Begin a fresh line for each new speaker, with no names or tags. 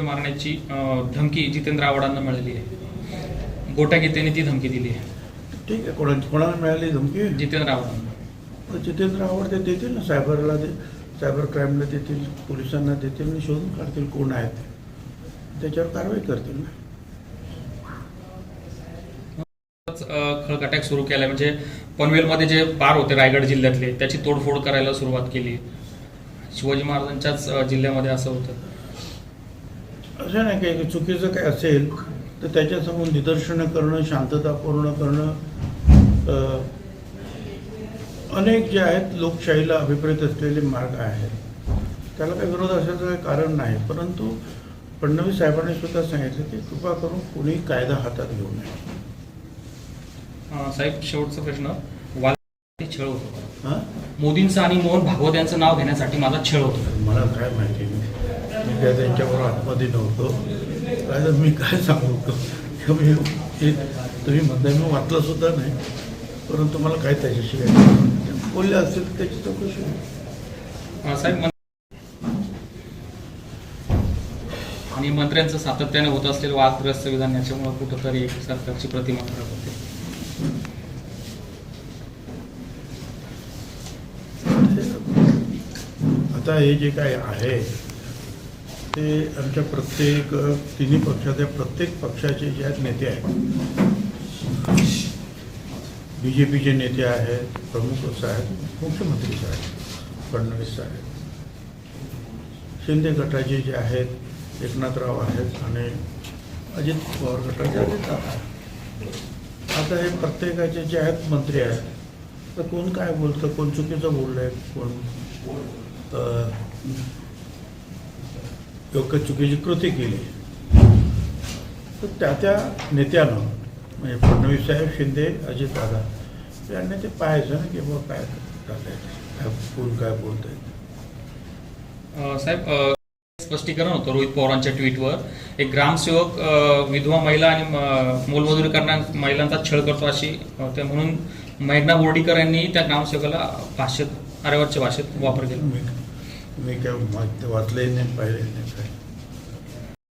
मारण्याची अं, धमकी जितेंद्र आव्हाडांना मिळाली आहे. गोट्या गीतेने ती धमकी दिली आहे.
ठीक आहे कोणा कोणाला मिळाली धमकी?
जितेंद्र आव्हाडांना.
जितेंद्र आव्हाड ते देतील ना सायबरला दे सायबर क्राईमला देतील पोलिसांना देतील आणि शोधून काढतील कोण आहेत. त्याच्यावर कारवाई करतील ना.
खळक अटॅक सुरू केलाय म्हणजे पनवेलमध्ये जे पार होते रायगड जिल्ह्यातले त्याची तोडफोड करायला सुरुवात केली. शिवाजी महाराजांच्याच जिल्ह्यामध्ये असं होतं.
असं नाही काही चुकीचं काय असेल तर त्याच्यासमोर निदर्शनं करणं शांतता पूर्ण करणं अनेक जे आहेत लोकशाहीला अभिप्रेत असलेले मार्ग आहेत. त्याला काही विरोध असायचं काही कारण नाही परंतु फडणवीस साहेबांनी सुद्धा सांगितलं की कृपा करून कोणी कायदा हातात घेऊ नये.
साहेब शेवटचा प्रश्न. वाल छळ होतो. मोदींचं आणि मोहन भागवत यांचं नाव घेण्यासाठी माझा छळ होतो.
मला काय माहिती? काय त्यांच्याबरोबर आतमध्ये नव्हतो. काय तर मी काय सांगू? हे तुम्ही म्हणताय मी वाचलं सुद्धा नाही. परंतु मला काय त्याच्याशी काय बोलले असतील तर त्याची चौकशी
साहेब आणि मंत्र्यांचं सातत्याने होत असलेलं वादग्रस्त विधान याच्यामुळे कुठंतरी एक सरकारची प्रतिमा खराब होते.
आता हे जे काय आहे ते आमच्या प्रत्येक तिन्ही पक्षाच्या प्रत्येक पक्षाचे जे आहेत नेते आहेत बी जे पीचे नेते आहेत प्रमुख साहेब मुख्यमंत्री साहेब फडणवीस साहेब शिंदे गटाचे जे आहेत एकनाथराव आहेत आणि अजित पवार गटाचे अजित आहेत. आता हे प्रत्येकाचे जे आहेत मंत्री आहेत तर कोण काय बोलतं कोण चुकीचं बोललंय कोण योग्य चुकीची कृती केली. तर त्या त्या नेत्यानं म्हणजे फडणवीस साहेब शिंदे अजित दादा यांनी ते पाहायचं ना की बाबा काय चाललंय काय कोण काय बोलत आहे
अं, साहेब स्पष्टीकरण होतं रोहित पवारांच्या ट्विटवर. एक ग्रामसेवक विधवा महिला आणि मोलमजुरी करणाऱ्या महिलांचा छळ करतो अशी ते म्हणून मेघना बोर्डीकर यांनी त्या ग्रामसेवकाला भाषेत आरेवाच्या भाषेत वापर केला.
मी काय माहिती वाचलंही नाही पाहिलंही नाही काय.